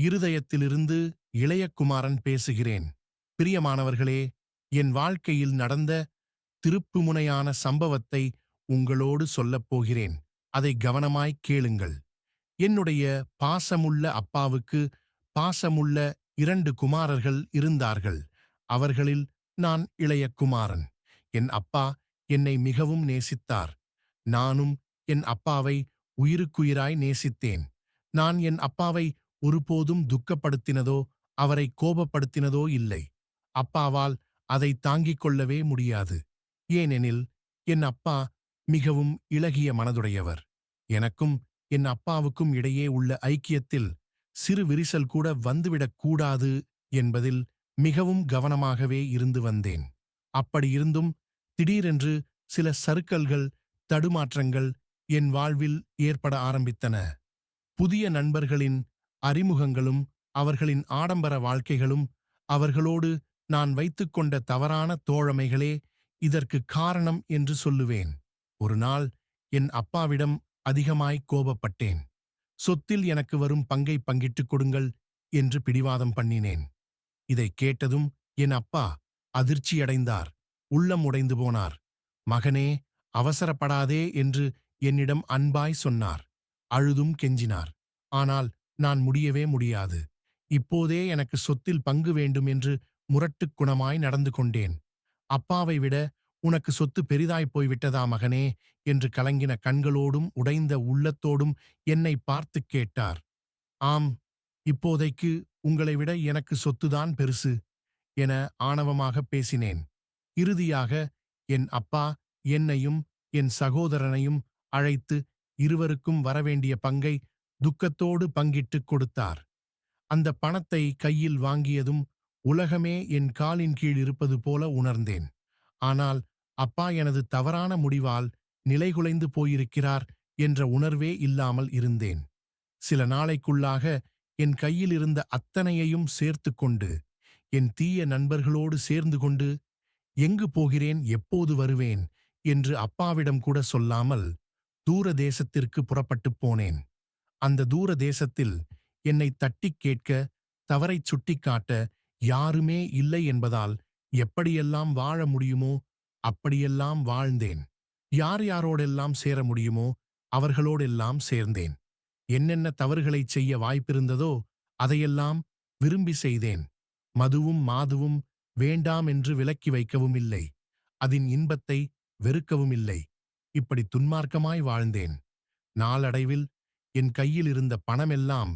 இருதயத்திலிருந்து இளையகுமாரன் பேசுகிறேன். பிரியமானவர்களே என் வாழ்க்கையில் நடந்த திருப்புமுனையான சம்பவத்தை உங்களோடு சொல்லப் போகிறேன். அதை கவனமாய் கேளுங்கள். என்னுடைய பாசமுள்ள அப்பாவுக்கு பாசமுள்ள இரண்டு குமாரர்கள் இருந்தார்கள். அவர்களில் நான் இளைய குமாரன் என் அப்பா என்னை மிகவும் நேசித்தார். நானும் என் அப்பாவை உயிருக்குயிராய் நேசித்தேன். நான் என் அப்பாவை ஒருபோதும் துக்கப்படுத்தினதோ அவரை கோபப்படுத்தினதோ இல்லை. அப்பாவால் அதை தாங்கிக் கொள்ளவே முடியாது. ஏனெனில் என் அப்பா மிகவும் இளகிய மனதுடையவர். எனக்கும் என் அப்பாவுக்கும் இடையே உள்ள ஐக்கியத்தில் சிறு விரிசல் கூட வந்துவிடக் கூடாது என்பதில் மிகவும் கவனமாகவே இருந்து வந்தேன். அப்படியிருந்தும் திடீரென்று சில சறுக்கல்கள் தடுமாற்றங்கள் என் வாழ்வில் ஏற்பட ஆரம்பித்தன. புதிய நண்பர்களின் அறிமுகங்களும் அவர்களின் ஆடம்பர வாழ்க்கைகளும் அவர்களோடு நான் வைத்துக்கொண்ட தவறான தோழமைகளே இதற்கு காரணம் என்று சொல்லுவேன். ஒரு நாள் என் அப்பாவிடம் அதிகமாய் கோபப்பட்டேன். சொத்தில் எனக்கு வரும் பங்கை பங்கிட்டுக் கொடுங்கள் என்று பிடிவாதம் பண்ணினேன். இதை கேட்டதும் என் அப்பா அதிர்ச்சியடைந்தார் உள்ளம் உடைந்து போனார். மகனே அவசரப்படாதே என்று என்னிடம் அன்பாய் சொன்னார். அழுதும் கெஞ்சினார். ஆனால் நான் முடியவே முடியாது. இப்போதே எனக்கு சொத்தில் பங்கு வேண்டும் என்று முரட்டுக் குணமாய் நடந்து கொண்டேன். அப்பாவை விட உனக்கு சொத்து பெரிதாய்ப் போய்விட்டதா மகனே? என்று கலங்கின கண்களோடும் உடைந்த உள்ளத்தோடும் என்னை பார்த்துக் கேட்டார். ஆம் இப்போதைக்கு உங்களை விட எனக்கு சொத்துதான் பெருசு என ஆணவமாக பேசினேன். இறுதியாக என் அப்பா என்னையும் என் சகோதரனையும் அழைத்து இருவருக்கும் வரவேண்டிய பங்கை துக்கத்தோடு பங்கிட்டுக் கொடுத்தார். அந்த பணத்தை கையில் வாங்கியதும் உலகமே என் காலின் கீழ் இருப்பது போல உணர்ந்தேன். ஆனால் அப்பா எனது தவறான முடிவால் நிலைகுலைந்து போயிருக்கிறார் என்ற உணர்வே இல்லாமல் இருந்தேன். சில நாளைக்குள்ளாக என் கையில் இருந்த அத்தனையையும் சேர்த்து கொண்டு என் தீய நண்பர்களோடு சேர்ந்து கொண்டு எங்கு போகிறேன்? எப்போது வருவேன்? என்று அப்பாவிடம் கூட சொல்லாமல் தூர தேசத்திற்கு புறப்பட்டுப் போனேன். அந்த தூர தேசத்தில் என்னை தட்டிக் கேட்க தவறைச் சுட்டிக்காட்ட யாருமே இல்லை என்பதால் எப்படியெல்லாம் வாழ முடியுமோ அப்படியெல்லாம் வாழ்ந்தேன். யார் யாரோடெல்லாம் சேர முடியுமோ அவர்களோடெல்லாம் சேர்ந்தேன். என்னென்ன தவறுகளைச் செய்ய வாய்ப்பிருந்ததோ அதையெல்லாம் விரும்பி செய்தேன். மதுவும் மாதுவும் வேண்டாம் என்று விலக்கி வைக்கவும் இல்லை. அதன் இன்பத்தை வெறுக்கவும் இல்லை. இப்படி துன்மார்க்கமாய் வாழ்ந்தேன். நாளடைவில் என் கையில் இருந்த பணமெல்லாம்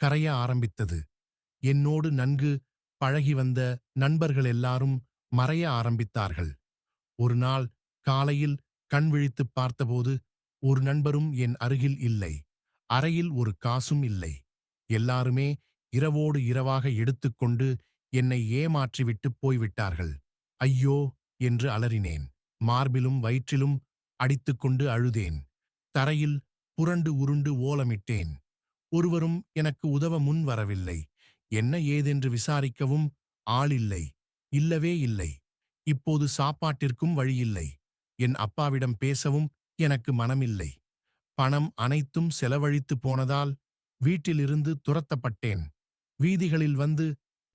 கரைய ஆரம்பித்தது. என்னோடு நன்கு பழகி வந்த நண்பர்கள் எல்லாரும் மறைய ஆரம்பித்தார்கள். ஒரு நாள் காலையில் கண் விழித்துப் பார்த்தபோது ஒரு நண்பரும் என் அருகில் இல்லை. அறையில் ஒரு காசும் இல்லை. எல்லாருமே இரவோடு இரவாக எடுத்துக்கொண்டு என்னை ஏமாற்றிவிட்டுப் போய்விட்டார்கள். ஐயோ! என்று அலறினேன். மார்பிலும் வயிற்றிலும் அடித்துக்கொண்டு அழுதேன். தரையில் புரண்டு உருண்டு ஓலமிட்டேன். ஒருவரும் எனக்கு உதவ முன் வரவில்லை. என்ன ஏதென்று விசாரிக்கவும் ஆளில்லை. இல்லவே இல்லை. இப்போது சாப்பாட்டிற்கும் வழியில்லை. என் அப்பாவிடம் பேசவும் எனக்கு மனமில்லை. பணம் அனைத்தும் செலவழித்து போனதால் வீட்டிலிருந்து துரத்தப்பட்டேன். வீதிகளில் வந்து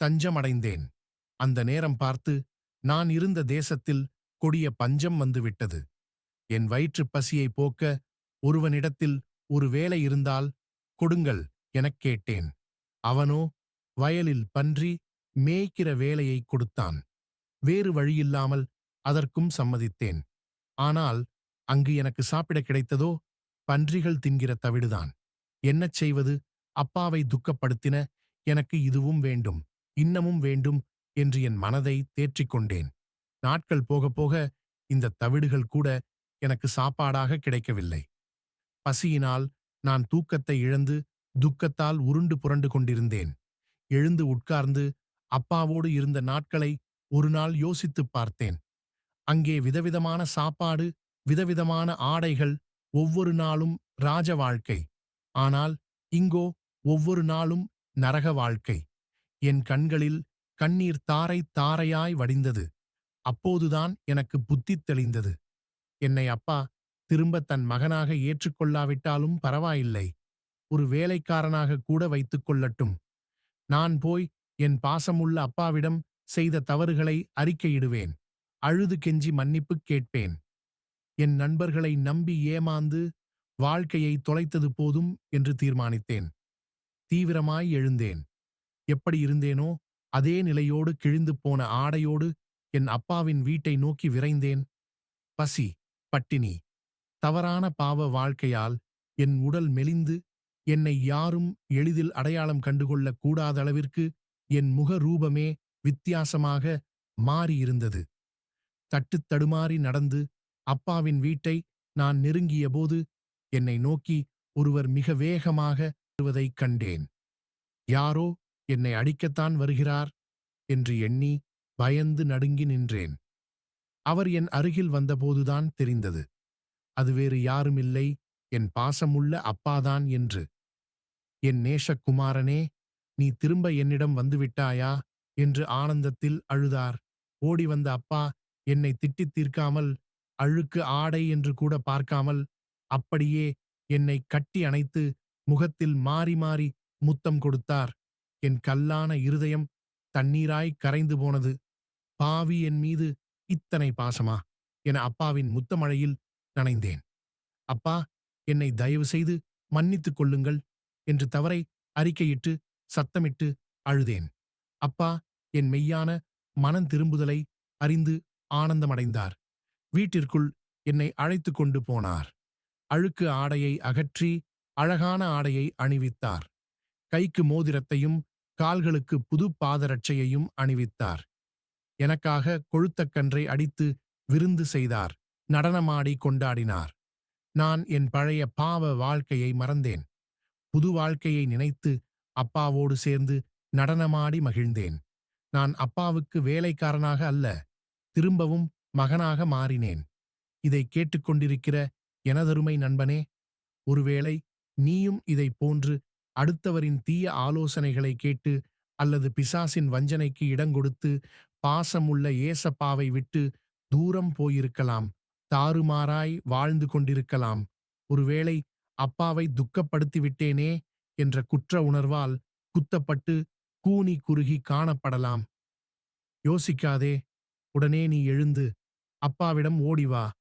தஞ்சமடைந்தேன். அந்த நேரம் பார்த்து நான் இருந்த தேசத்தில் கொடிய பஞ்சம் வந்துவிட்டது. என் வயிற்றுப் பசியை போக்க ஒருவனிடத்தில் ஒரு வேலை இருந்தால் கொடுங்கள் எனக் கேட்டேன். அவனோ வயலில் பன்றி மேய்க்கிற வேலையை கொடுத்தான். வேறு வழியில்லாமல் அதற்கும் சம்மதித்தேன். ஆனால் அங்கு எனக்கு சாப்பிட கிடைத்ததோ பன்றிகள் தின்கிற தவிடுதான். என்னச் செய்வது? அப்பாவை துக்கப்படுத்தின எனக்கு இதுவும் வேண்டும் இன்னமும் வேண்டும் என்று என் மனதை தேற்றிக் கொண்டேன். நாட்கள் போகப் போக இந்த தவிடுகள் கூட எனக்கு சாப்பாடாக கிடைக்கவில்லை. பசியினால் நான் தூக்கத்தை இழந்து துக்கத்தால் உருண்டு புரண்டு கொண்டிருந்தேன். எழுந்து உட்கார்ந்து அப்பாவோடு இருந்த நாட்களை ஒரு நாள் யோசித்துப் பார்த்தேன். அங்கே விதவிதமான சாப்பாடு விதவிதமான ஆடைகள் ஒவ்வொரு நாளும் ராஜ வாழ்க்கை. ஆனால் இங்கோ ஒவ்வொரு நாளும் நரக வாழ்க்கை. என் கண்களில் கண்ணீர் தாரை தாரையாய் வடிந்தது. அப்போதுதான் எனக்கு புத்தி தெளிந்தது. என்னை அப்பா திரும்ப தன் மகனாக ஏற்றுக்கொள்ளாவிட்டாலும் பரவாயில்லை. ஒரு வேலைக்காரனாக கூட வைத்துக் கொள்ளட்டும். நான் போய் என் பாசமுள்ள அப்பாவிடம் செய்த தவறுகளை அறிக்கையிடுவேன். அழுது கெஞ்சி மன்னிப்பு கேட்பேன். என் நண்பர்களை நம்பி ஏமாந்து வாழ்க்கையை தொலைத்தது போதும் என்று தீர்மானித்தேன். தீவிரமாய் எழுந்தேன். எப்படி இருந்தேனோ அதே நிலையோடு கிழிந்து போன ஆடையோடு என் அப்பாவின் வீட்டை நோக்கி விரைந்தேன். பசி பட்டினி தவறான பாவ வாழ்க்கையால் என் உடல் மெலிந்து என்னை யாரும் எளிதில் அடையாளம் கண்டுகொள்ளக் கூடாத அளவிற்கு என் முக ரூபமே வித்தியாசமாக மாறியிருந்தது. தட்டுத் தடுமாறி நடந்து அப்பாவின் வீட்டை நான் நெருங்கியபோது என்னை நோக்கி ஒருவர் மிக வேகமாக வருவதைக் கண்டேன். யாரோ என்னை அடிக்கத்தான் வருகிறார் என்று எண்ணி பயந்து நடுங்கி நின்றேன். அவர் என் அருகில் வந்தபோதுதான் தெரிந்தது. அது வேறு யாருமில்லை என் பாசமுள்ள அப்பாதான் என்று. என் நேஷக்குமாரனே நீ திரும்ப என்னிடம் வந்துவிட்டாயா? என்று ஆனந்தத்தில் அழுதார். ஓடி வந்த அப்பா என்னை திட்டித் தீர்க்காமல் அழுக்கு ஆடை என்று கூட பார்க்காமல் அப்படியே என்னை கட்டி அணைத்து முகத்தில் மாறி மாறி முத்தம் கொடுத்தார். என் கல்லான இருதயம் தண்ணீராய் கரைந்து போனது. பாவி என் மீது இத்தனை பாசமா? என அப்பாவின் முத்தமழையில் நனைந்தேன். அப்பா என்னை தயவு செய்து மன்னித்துக் கொள்ளுங்கள் என்று தவறை அறிக்கையிட்டு சத்தமிட்டு அழுதேன். அப்பா என் மெய்யான மனம் திரும்புதலை அறிந்து ஆனந்தமடைந்தார். வீட்டிற்குள் என்னை அழைத்துக் கொண்டு போனார். அழுக்கு ஆடையை அகற்றி அழகான ஆடையை அணிவித்தார். கைக்கு மோதிரத்தையும் கால்களுக்கு புது பாதரட்சையையும் அணிவித்தார். எனக்காக கொழுத்தக்கன்றை அடித்து விருந்து செய்தார். நடனமாடி கொண்டாடினார். நான் என் பழைய பாவ வாழ்க்கையை மறந்தேன். புது வாழ்க்கையை நினைத்து அப்பாவோடு சேர்ந்து நடனமாடி மகிழ்ந்தேன். நான் அப்பாவுக்கு வேலைக்காரனாக அல்ல திரும்பவும் மகனாக மாறினேன். இதை கேட்டுக்கொண்டிருக்கிற எனதருமை நண்பனே ஒருவேளை நீயும் இதைப் போன்று அடுத்தவரின் தீய ஆலோசனைகளை கேட்டு அல்லது பிசாசின் வஞ்சனைக்கு இடங்கொடுத்து பாசமுள்ள ஏசப்பாவை விட்டு தூரம் போயிருக்கலாம். தாறுமாறாய் வாழ்ந்து கொண்டிருக்கலாம். ஒருவேளை அப்பாவை துக்கப்படுத்தி விட்டேனே என்ற குற்ற உணர்வால் குத்தப்பட்டு கூனி குறுகி காணப்படலாம். யோசிக்காதே உடனே நீ எழுந்து அப்பாவிடம் ஓடி வா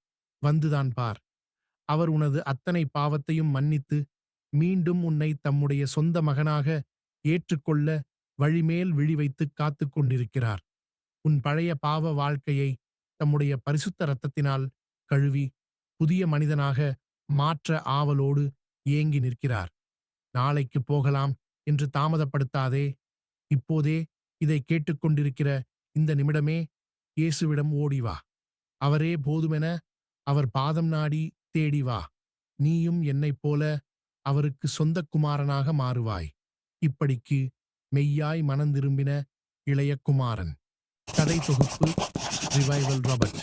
வந்துதான் பார். அவர் உனது அத்தனை பாவத்தையும் மன்னித்து மீண்டும் உன்னை தம்முடைய சொந்த மகனாக ஏற்றுக்கொள்ள வழிமேல் விழி வைத்து காத்துக் கொண்டிருக்கிறார். உன் பழைய பாவ வாழ்க்கையை தம்முடைய பரிசுத்த இரத்தத்தினால் கழுவி புதிய மனிதனாக மாற்ற ஆவலோடு ஏங்கி நிற்கிறார். நாளைக்கு போகலாம் என்று தாமதப்படுத்தாதே இப்போதே இதை கேட்டுக்கொண்டிருக்கிற இந்த நிமிடமே இயேசுவிடம் ஓடி வா. அவரே போதுமென அவர் பாதம் நாடி தேடி வா. நீயும் என்னைப் போல அவருக்கு சொந்த குமாரனாக மாறுவாய். இப்படிக்கு மெய்யாய் மனந்திரும்பின இளைய குமாரன். கதை தொகுப்பு ரிவைவல் ராபர்ட்